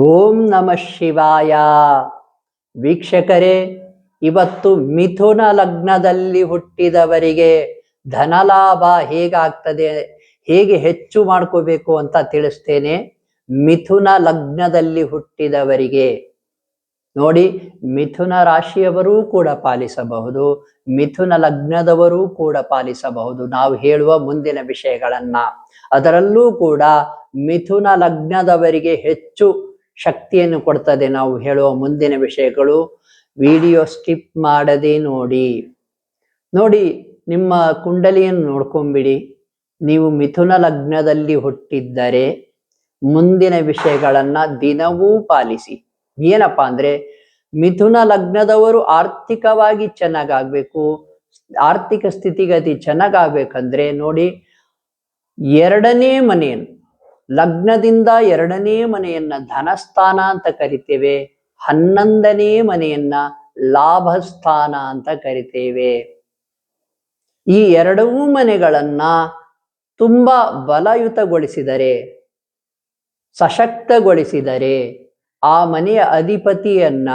ಓಂ ನಮಃ ಶಿವಾಯ. ವೀಕ್ಷಕರೇ, ಇವತ್ತು ಮಿಥುನ ಲಗ್ನದಲ್ಲಿ ಹುಟ್ಟಿದವರಿಗೆ ಧನಲಾಭ ಹೇಗಾಗ್ತದೆ, ಹೇಗೆ ಹೆಚ್ಚು ಮಾಡ್ಕೋಬೇಕು ಅಂತ ತಿಳಿಸ್ತೇನೆ. ಮಿಥುನ ಲಗ್ನದಲ್ಲಿ ಹುಟ್ಟಿದವರಿಗೆ. ನೋಡಿ, ಮಿಥುನ ರಾಶಿಯವರೂ ಕೂಡ ಪಾಲಿಸಬಹುದು, ಮಿಥುನ ಲಗ್ನದವರೂ ಕೂಡ ಪಾಲಿಸಬಹುದು. ನಾವು ಹೇಳುವ ಮುಂದಿನ ವಿಷಯಗಳನ್ನ. ಅದರಲ್ಲೂ ಕೂಡ ಮಿಥುನ ಲಗ್ನದವರಿಗೆ ಹೆಚ್ಚು ಶಕ್ತಿಯನ್ನು ಕೊಡ್ತದೆ ನಾವು ಹೇಳುವ ಮುಂದಿನ ವಿಷಯಗಳು. ವಿಡಿಯೋ ಸ್ಕಿಪ್ ಮಾಡದೆ ನೋಡಿ. ನೋಡಿ, ನಿಮ್ಮ ಕುಂಡಲಿಯನ್ನು ನೋಡ್ಕೊಂಬಿಡಿ. ನೀವು ಮಿಥುನ ಲಗ್ನದಲ್ಲಿ ಹುಟ್ಟಿದ್ದರೆ ಮುಂದಿನ ವಿಷಯಗಳನ್ನು ದಿನವೂ ಪಾಲಿಸಿ. ಏನಪ್ಪಾ ಅಂದ್ರೆ, ಮಿಥುನ ಲಗ್ನದವರು ಆರ್ಥಿಕವಾಗಿ ಚೆನ್ನಾಗಾಗ್ಬೇಕು. ಆರ್ಥಿಕ ಸ್ಥಿತಿಗತಿ ಚೆನ್ನಾಗಾಗಬೇಕಂದ್ರೆ ನೋಡಿ, ಎರಡನೇ ಮನೆಯನ್ನು ಲಗ್ನದಿಂದ ಎರಡನೇ ಮನೆಯನ್ನ ಧನಸ್ಥಾನ ಅಂತ ಕರಿತೇವೆ, ಹನ್ನೊಂದನೇ ಮನೆಯನ್ನ ಲಾಭಸ್ಥಾನ ಅಂತ ಕರಿತೇವೆ. ಈ ಎರಡೂ ಮನೆಗಳನ್ನ ತುಂಬಾ ಬಲಯುತಗೊಳಿಸಿದರೆ, ಸಶಕ್ತಗೊಳಿಸಿದರೆ ಆ ಮನೆಯ ಅಧಿಪತಿಯನ್ನ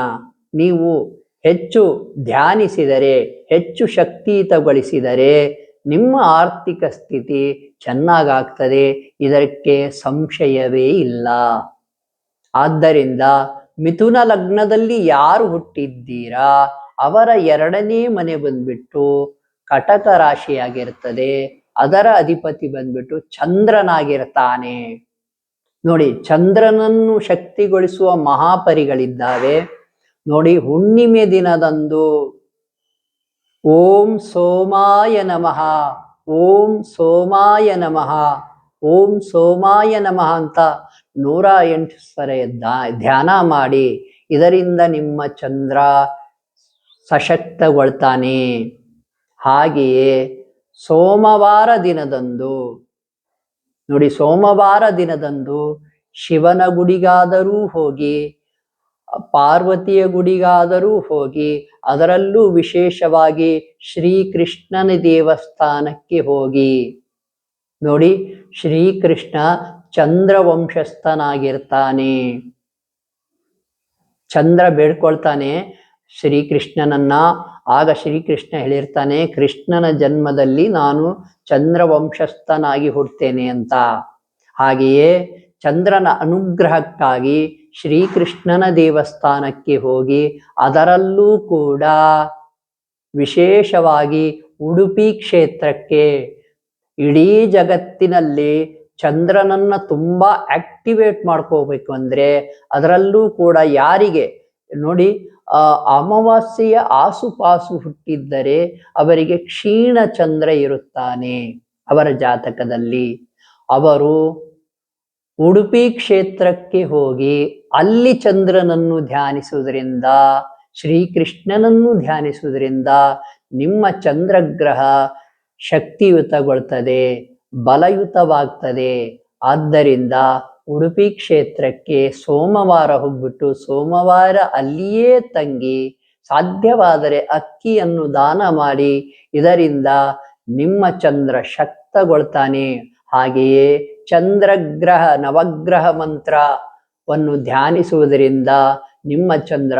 ನೀವು ಹೆಚ್ಚು ಧ್ಯಾನಿಸಿದರೆ, ಹೆಚ್ಚು ಶಕ್ತಿಯುತಗೊಳಿಸಿದರೆ ನಿಮ್ಮ ಆರ್ಥಿಕ ಸ್ಥಿತಿ ಚೆನ್ನಾಗಾಗ್ತದೆ, ಇದಕ್ಕೆ ಸಂಶಯವೇ ಇಲ್ಲ. ಆದ್ದರಿಂದ ಮಿಥುನ ಲಗ್ನದಲ್ಲಿ ಯಾರು ಹುಟ್ಟಿದ್ದೀರಾ? ಅವರ ಎರಡನೇ ಮನೆ ಬಂದ್ಬಿಟ್ಟು ಕಟಕ ರಾಶಿಯಾಗಿರ್ತದೆ, ಅದರ ಅಧಿಪತಿ ಬಂದ್ಬಿಟ್ಟು ಚಂದ್ರನಾಗಿರ್ತಾನೆ. ನೋಡಿ, ಚಂದ್ರನನ್ನು ಶಕ್ತಿಗೊಳಿಸುವ ಮಹಾಪರಿಗಳಿದ್ದಾವೆ. ನೋಡಿ, ಹುಣ್ಣಿಮೆ ದಿನದಂದು ಓಂ ಸೋಮಾಯ ನಮಃ. ಓಂ ಸೋಮಾಯ ನಮಃ. ಓಂ ಸೋಮಾಯ ನಮಃ ಅಂತ ನೂರ ಎಂಟು ಸರ ಧ್ಯಾನ ಮಾಡಿ ಇದರಿಂದ ನಿಮ್ಮ ಚಂದ್ರ ಸಶಕ್ತಗೊಳ್ತಾನೆ. ಹಾಗೆಯೇ ಸೋಮವಾರ ದಿನದಂದು, ನೋಡಿ ಸೋಮವಾರ ದಿನದಂದು ಶಿವನ ಗುಡಿಗಾದರೂ ಹೋಗಿ ಪಾರ್ವತಿಯ ಗುಡಿಗಾದರೂ ಹೋಗಿ ಅದರಲ್ಲೂ ವಿಶೇಷವಾಗಿ ಶ್ರೀಕೃಷ್ಣನ ದೇವಸ್ಥಾನಕ್ಕೆ ಹೋಗಿ. ನೋಡಿ, ಶ್ರೀಕೃಷ್ಣ ಚಂದ್ರವಂಶಸ್ಥನಾಗಿರ್ತಾನೆ. ಚಂದ್ರ ಬೇಡ್ಕೊಳ್ತಾನೆ ಶ್ರೀಕೃಷ್ಣನನ್ನ. ಆಗ ಶ್ರೀಕೃಷ್ಣ ಹೇಳಿರ್ತಾನೆ, ಕೃಷ್ಣನ ಜನ್ಮದಲ್ಲಿ ನಾನು ಚಂದ್ರವಂಶಸ್ಥನಾಗಿ ಹುಡ್ತೇನೆ ಅಂತ. ಹಾಗೆಯೇ ಚಂದ್ರನ ಅನುಗ್ರಹಕ್ಕಾಗಿ ಶ್ರೀಕೃಷ್ಣನ ದೇವಸ್ಥಾನಕ್ಕೆ ಹೋಗಿ ಅದರಲ್ಲೂ ಕೂಡ ವಿಶೇಷವಾಗಿ ಉಡುಪಿ ಕ್ಷೇತ್ರಕ್ಕೆ ಇಡೀ ಜಗತ್ತಿನಲ್ಲಿ ಚಂದ್ರನನ್ನ ತುಂಬಾ ಆಕ್ಟಿವೇಟ್ ಮಾಡ್ಕೋಬೇಕು ಅಂದ್ರೆ ಅದರಲ್ಲೂ ಕೂಡ ಯಾರಿಗೆ? ನೋಡಿ ಅಮಾವಾಸ್ಯೆಯ ಆಸುಪಾಸು ಹುಟ್ಟಿದ್ದರೆ ಅವರಿಗೆ ಕ್ಷೀಣ ಚಂದ್ರ ಇರುತ್ತಾನೆ ಅವರ ಜಾತಕದಲ್ಲಿ. ಅವರು ಉಡುಪಿ ಕ್ಷೇತ್ರಕ್ಕೆ ಹೋಗಿ ಅಲ್ಲಿ ಚಂದ್ರನನ್ನು ಧ್ಯಾನಿಸುವುದರಿಂದ, ಶ್ರೀಕೃಷ್ಣನನ್ನು ಧ್ಯಾನಿಸುವುದರಿಂದ ನಿಮ್ಮ ಚಂದ್ರಗ್ರಹ ಶಕ್ತಿಯುತಗೊಳ್ತದೆ, ಬಲಯುತವಾಗ್ತದೆ. ಆದ್ದರಿಂದ ಉಡುಪಿ ಕ್ಷೇತ್ರಕ್ಕೆ ಸೋಮವಾರ ಹೋಗ್ಬಿಟ್ಟು ಸೋಮವಾರ ಅಲ್ಲಿಯೇ ತಂಗಿ, ಸಾಧ್ಯವಾದರೆ ಅಕ್ಕಿಯನ್ನು ದಾನ ಮಾಡಿ, ಇದರಿಂದ ನಿಮ್ಮ ಚಂದ್ರ ಶಕ್ತಗೊಳ್ತಾನೆ. ಹಾಗೆಯೇ ಚಂದ್ರಗ್ರಹ, ನವಗ್ರಹ ಮಂತ್ರವನ್ನು ಧ್ಯಾನಿಸುವುದರಿಂದ ನಿಮ್ಮ ಚಂದ್ರ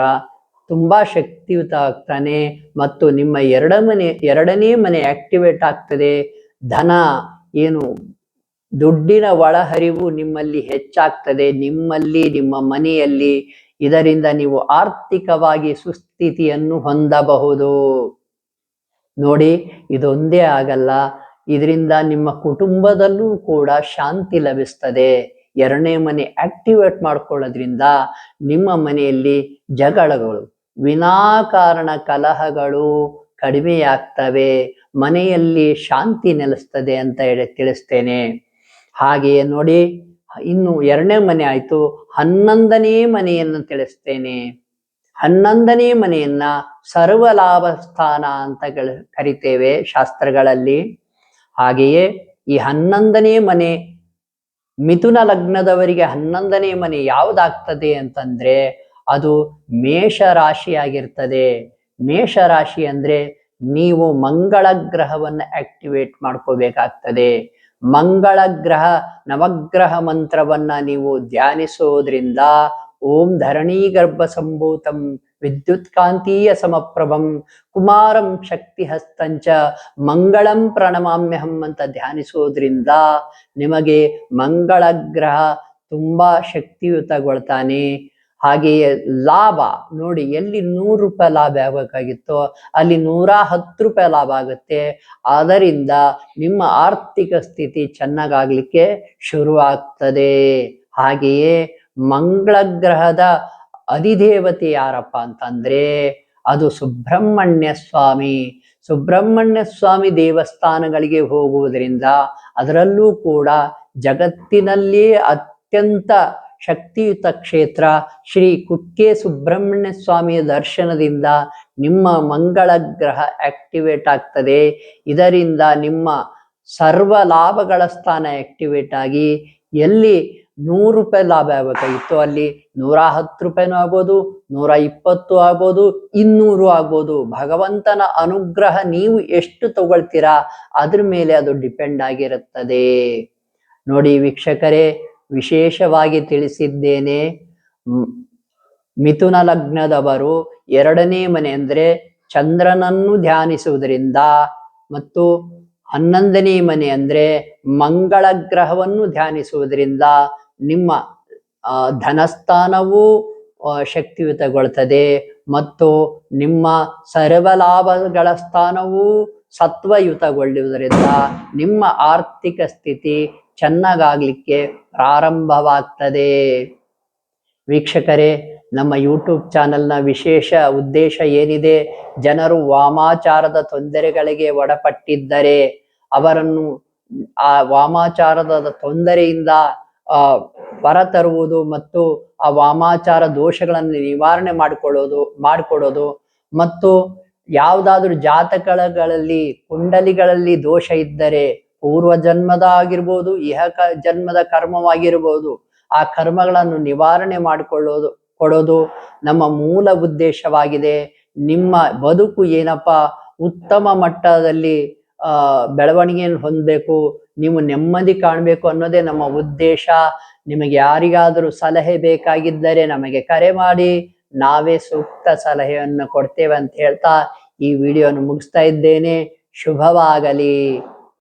ತುಂಬಾ ಶಕ್ತಿಯುತ ಆಗ್ತಾನೆ ಮತ್ತು ನಿಮ್ಮ ಎರಡ ಮನೆ ಎರಡನೇ ಮನೆ ಆಕ್ಟಿವೇಟ್ ಆಗ್ತದೆ. ಧನ ಏನು, ದುಡ್ಡಿನ ಒಳಹರಿವು ನಿಮ್ಮಲ್ಲಿ ಹೆಚ್ಚಾಗ್ತದೆ. ನಿಮ್ಮಲ್ಲಿ, ನಿಮ್ಮ ಮನೆಯಲ್ಲಿ. ಇದರಿಂದ ನೀವು ಆರ್ಥಿಕವಾಗಿ ಸುಸ್ಥಿತಿಯನ್ನು ಹೊಂದಬಹುದು. ನೋಡಿ, ಇದೊಂದೇ ಆಗಲ್ಲ. ಇದರಿಂದ ನಿಮ್ಮ ಕುಟುಂಬದಲ್ಲೂ ಕೂಡ ಶಾಂತಿ ಲಭಿಸ್ತದೆ. ಎರಡನೇ ಮನೆ ಆಕ್ಟಿವೇಟ್ ಮಾಡ್ಕೊಳ್ಳೋದ್ರಿಂದ ನಿಮ್ಮ ಮನೆಯಲ್ಲಿ ಜಗಳಗಳು, ವಿನಾಕಾರಣ ಕಲಹಗಳು ಕಡಿಮೆಯಾಗ್ತವೆ, ಮನೆಯಲ್ಲಿ ಶಾಂತಿ ನೆಲೆಸ್ತದೆ ಅಂತ ಹೇಳಿ ತಿಳಿಸ್ತೇನೆ. ಹಾಗೆಯೇ ನೋಡಿ, ಇನ್ನು ಎರಡನೇ ಮನೆ ಆಯಿತು, ಹನ್ನೊಂದನೇ ಮನೆಯನ್ನು ತಿಳಿಸ್ತೇನೆ. ಹನ್ನೊಂದನೇ ಮನೆಯನ್ನ ಸರ್ವಲಾಭ ಸ್ಥಾನ ಅಂತ ಕರಿತೇವೆ ಶಾಸ್ತ್ರಗಳಲ್ಲಿ. ಹಾಗೆಯೇ ಈ ಹನ್ನೊಂದನೇ ಮನೆ ಮಿಥುನ ಲಗ್ನದವರಿಗೆ ಹನ್ನೊಂದನೇ ಮನೆ ಯಾವುದಾಗ್ತದೆ ಅಂತಂದ್ರೆ ಅದು ಮೇಷ ರಾಶಿಯಾಗಿರ್ತದೆ. ಮೇಷ ರಾಶಿ ಅಂದ್ರೆ ನೀವು ಮಂಗಳ ಗ್ರಹವನ್ನ ಆಕ್ಟಿವೇಟ್ ಮಾಡ್ಕೋಬೇಕಾಗ್ತದೆ. ಮಂಗಳ ಗ್ರಹ, ನವಗ್ರಹ ಮಂತ್ರವನ್ನ ನೀವು ಧ್ಯಾನಿಸೋದ್ರಿಂದ ಓಂ ಧರಣಿ ಗರ್ಭ ಸಂಭೂತಂ ವಿದ್ಯುತ್ ಕಾಂತೀಯ ಸಮಪ್ರಭಂ ಕುಮಾರಂ ಶಕ್ತಿ ಹಸ್ತಂಚ ಮಂಗಳಂ ಪ್ರಣಮಾಮ್ಯಹಂ ಅಂತ ಧ್ಯಾನಿಸೋದ್ರಿಂದ ನಿಮಗೆ ಮಂಗಳ ಗ್ರಹ ತುಂಬಾ ಶಕ್ತಿಯುತಗೊಳ್ತಾನೆ. ಹಾಗೆಯೇ ಲಾಭ, ನೋಡಿ ಎಲ್ಲಿ ನೂರು ರೂಪಾಯಿ ಲಾಭ ಆಗಬೇಕಾಗಿತ್ತು ಅಲ್ಲಿ ನೂರ ಹತ್ತು ರೂಪಾಯಿ ಲಾಭ ಆಗುತ್ತೆ. ಆದ್ದರಿಂದ ನಿಮ್ಮ ಆರ್ಥಿಕ ಸ್ಥಿತಿ ಚೆನ್ನಾಗಾಗ್ಲಿಕ್ಕೆ ಶುರುವಾಗ್ತದೆ. ಹಾಗೆಯೇ ಮಂಗಳ ಗ್ರಹದ ಅಧಿದೇವತೆ ಯಾರಪ್ಪ ಅಂತಂದ್ರೆ ಅದು ಸುಬ್ರಹ್ಮಣ್ಯ ಸ್ವಾಮಿ. ಸುಬ್ರಹ್ಮಣ್ಯ ಸ್ವಾಮಿ ದೇವಸ್ಥಾನಗಳಿಗೆ ಹೋಗುವುದರಿಂದ ಅದರಲ್ಲೂ ಕೂಡ ಜಗತ್ತಿನಲ್ಲಿಯೇ ಅತ್ಯಂತ ಶಕ್ತಿಯುತ ಕ್ಷೇತ್ರ ಶ್ರೀ ಕುಕ್ಕೆ ಸುಬ್ರಹ್ಮಣ್ಯ ಸ್ವಾಮಿಯ ದರ್ಶನದಿಂದ ನಿಮ್ಮ ಮಂಗಳ ಗ್ರಹ ಆಕ್ಟಿವೇಟ್ ಆಗ್ತದೆ. ಇದರಿಂದ ನಿಮ್ಮ ಸರ್ವ ಲಾಭಗಳ ಸ್ಥಾನ ಆಕ್ಟಿವೇಟ್ ಆಗಿ ಎಲ್ಲಿ ನೂರು ರೂಪಾಯಿ ಲಾಭ ಆಗಬೇಕಾಗಿತ್ತು ಅಲ್ಲಿ ನೂರ ಹತ್ತು ರೂಪಾಯಿನೂ ಆಗ್ಬೋದು, ನೂರ ಇಪ್ಪತ್ತು ಆಗ್ಬೋದು, ಇನ್ನೂರು ಆಗ್ಬೋದು. ಭಗವಂತನ ಅನುಗ್ರಹ ನೀವು ಎಷ್ಟು ತಗೊಳ್ತೀರಾ? ಅದ್ರ ಮೇಲೆ ಅದು ಡಿಪೆಂಡ್ ಆಗಿರುತ್ತದೆ. ನೋಡಿ ವೀಕ್ಷಕರೇ, ವಿಶೇಷವಾಗಿ ತಿಳಿಸಿದ್ದೇನೆ ಮಿಥುನ ಲಗ್ನದವರು ಎರಡನೇ ಮನೆ ಅಂದ್ರೆ ಚಂದ್ರನನ್ನು ಧ್ಯಾನಿಸುವುದರಿಂದ ಮತ್ತು ಹನ್ನೊಂದನೇ ಮನೆ ಅಂದ್ರೆ ಮಂಗಳ ಗ್ರಹವನ್ನು ಧ್ಯಾನಿಸುವುದರಿಂದ ನಿಮ್ಮ ಧನಸ್ಥಾನವೂ ಶಕ್ತಿಯುತಗೊಳ್ತದೆ ಮತ್ತು ನಿಮ್ಮ ಸರ್ವಲಾಭಗಳ ಸ್ಥಾನವೂ ಸತ್ವಯುತಗೊಳ್ಳುವುದರಿಂದ ನಿಮ್ಮ ಆರ್ಥಿಕ ಸ್ಥಿತಿ ಚೆನ್ನಾಗಾಗ್ಲಿಕ್ಕೆ ಪ್ರಾರಂಭವಾಗ್ತದೆ. ವೀಕ್ಷಕರೇ, ನಮ್ಮ ಯೂಟ್ಯೂಬ್ ಚಾನೆಲ್ನ ವಿಶೇಷ ಉದ್ದೇಶ ಏನಿದೆ? ಜನರು ವಾಮಾಚಾರದ ತೊಂದರೆಗಳಿಗೆ ಒಳಪಟ್ಟಿದ್ದರೆ ಅವರನ್ನು, ಆ ವಾಮಾಚಾರದ ತೊಂದರೆಯಿಂದ ಹೊರತರುವುದು ಮತ್ತು ಆ ವಾಮಾಚಾರ ದೋಷಗಳನ್ನು ನಿವಾರಣೆ ಮಾಡಿಕೊಳ್ಳೋದು, ಮಾಡಿಕೊಡೋದು ಮತ್ತು ಯಾವುದಾದ್ರೂ ಜಾತಕಗಳಲ್ಲಿ ಕುಂಡಲಿಗಳಲ್ಲಿ ದೋಷ ಇದ್ದರೆ ಪೂರ್ವ ಜನ್ಮದ ಆಗಿರ್ಬೋದು ಇಹಕ ಜನ್ಮದ ಕರ್ಮವಾಗಿರ್ಬೋದು, ಆ ಕರ್ಮಗಳನ್ನು ನಿವಾರಣೆ ಮಾಡಿಕೊಳ್ಳೋದು, ಕೊಡೋದು ನಮ್ಮ ಮೂಲ ಉದ್ದೇಶವಾಗಿದೆ. ನಿಮ್ಮ ಬದುಕು ಏನಪ್ಪ? ಉತ್ತಮ ಮಟ್ಟದಲ್ಲಿ ಬೆಳವಣಿಗೆಯನ್ನು ಹೊಂದಬೇಕು. ನೀವು ನೆಮ್ಮದಿ ಕಾಣಬೇಕು ಅನ್ನೋದೇ ನಮ್ಮ ಉದ್ದೇಶ. ನಿಮಗೆ ಯಾರಿಗಾದರೂ ಸಲಹೆ ಬೇಕಾಗಿದ್ದರೆ ನಮಗೆ ಕರೆ ಮಾಡಿ. ನಾವೇ ಸೂಕ್ತ ಸಲಹೆಯನ್ನು ಕೊಡ್ತೇವೆ ಅಂತ ಹೇಳ್ತಾ ಈ ವಿಡಿಯೋನು ಮುಗಿಸ್ತಾ ಇದ್ದೇನೆ. ಶುಭವಾಗಲಿ.